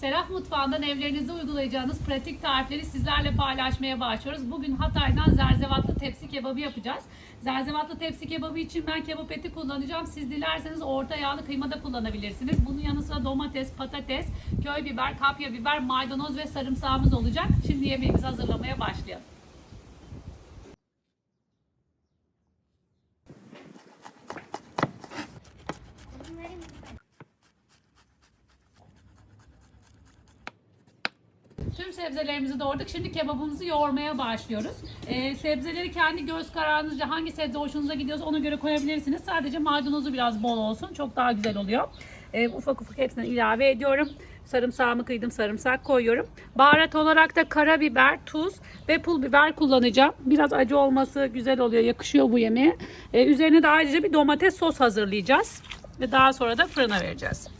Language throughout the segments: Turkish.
Seraf Mutfağı'ndan evlerinizde uygulayacağınız pratik tarifleri sizlerle paylaşmaya başlıyoruz. Bugün Hatay'dan zerzevatlı tepsi kebabı yapacağız. Zerzevatlı tepsi kebabı için ben kebap eti kullanacağım. Siz dilerseniz orta yağlı kıyma da kullanabilirsiniz. Bunun yanı sıra domates, patates, köy biber, kapya biber, maydanoz ve sarımsağımız olacak. Şimdi yemeğimizi hazırlamaya başlayalım. Tüm sebzelerimizi doğradık. Şimdi kebabımızı yoğurmaya başlıyoruz. Ee, sebzeleri kendi göz kararınızca hangi sebze hoşunuza gidiyorsa ona göre koyabilirsiniz. Sadece maydanozu biraz bol olsun. Çok daha güzel oluyor. Ee, ufak ufak hepsini ilave ediyorum. Sarımsağımı kıydım, sarımsak koyuyorum. Baharat olarak da karabiber, tuz ve pul biber kullanacağım. Biraz acı olması güzel oluyor, yakışıyor bu yemeğe. Ee, üzerine de ayrıca bir domates sos hazırlayacağız. Ve daha sonra da fırına vereceğiz.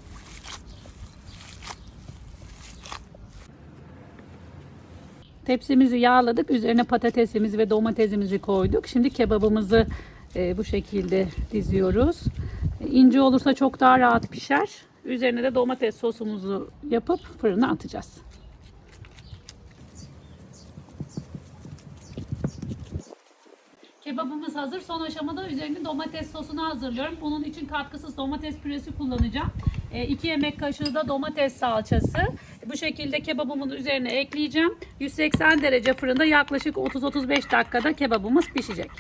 Tepsimizi yağladık. Üzerine patatesimizi ve domatesimizi koyduk. Şimdi kebabımızı e, bu şekilde diziyoruz. İnce olursa çok daha rahat pişer. Üzerine de domates sosumuzu yapıp fırına atacağız. Kebabımız hazır. Son aşamada üzerine domates sosunu hazırlıyorum. Bunun için katkısız domates püresi kullanacağım. 2 yemek kaşığı da domates salçası. Bu şekilde kebabımın üzerine ekleyeceğim. 180 derece fırında yaklaşık 30-35 dakikada kebabımız pişecek.